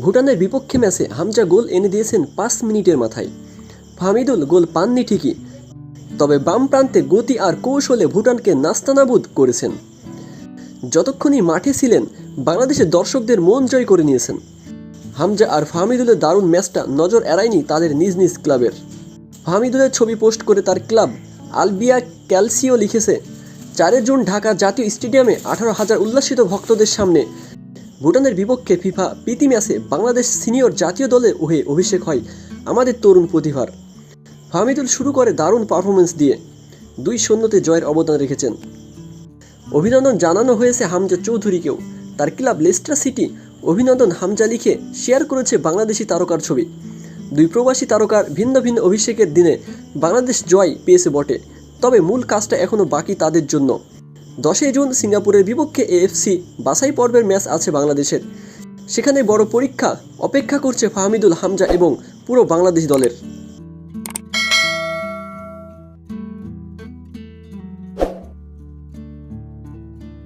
ভুটানের বিপক্ষে ম্যাচে হামজা গোল এনে দিয়েছেন পাঁচ মিনিটের মাথায়। ফাহমিদুল গোল পাননি ঠিকই। তবে বাম প্রান্তে গতি আর কৌশলে ভুটানকে নাস্তানাবুদ করেছেন। যতক্ষণই মাঠে ছিলেন, বাংলাদেশের দর্শকদের মন জয় করে নিয়েছেন। হামজা আর ফাহমিদুলের দারুণ ম্যাচটা নজর এড়ায়নি তাদের নিজ নিজ ক্লাবের। ফাহমিদুলের ছবি পোস্ট করে তার ক্লাব আলবিয়া ক্যালসিও লিখেছে, চারের জুন ঢাকা জাতীয় স্টেডিয়ামে আঠারো হাজার উল্লাসিত ভক্তদের সামনে ভুটানের বিপক্ষে ফিফা প্রীতি ম্যাচে বাংলাদেশ সিনিয়র জাতীয় দলে হয়ে অভিষেক হয় আমাদের তরুণ প্রতিভার। ফাহমিদুল শুরু করে দারুণ পারফরমেন্স দিয়ে দুই শূন্যতে জয়ের অবদান রেখেছেন। অভিনন্দন জানানো হয়েছে হামজা চৌধুরীকেও। তার ক্লাব লেস্টার সিটি অভিনন্দন হামজা লিখে শেয়ার করেছে বাংলাদেশি তারকার ছবি। দুই প্রবাসী তারকার ভিন্ন ভিন্ন অভিষেকের দিনে বাংলাদেশ জয় পেয়েছে বটে। তবে মূল কাজটা এখনও বাকি তাদের জন্য। দশই জুন সিঙ্গাপুরের বিপক্ষে এএফসি বাছাই পর্বের ম্যাচ আছে বাংলাদেশের। সেখানে বড় পরীক্ষা, অপেক্ষা করছে ফাহমিদুল হামজা এবং পুরো বাংলাদেশ দলের।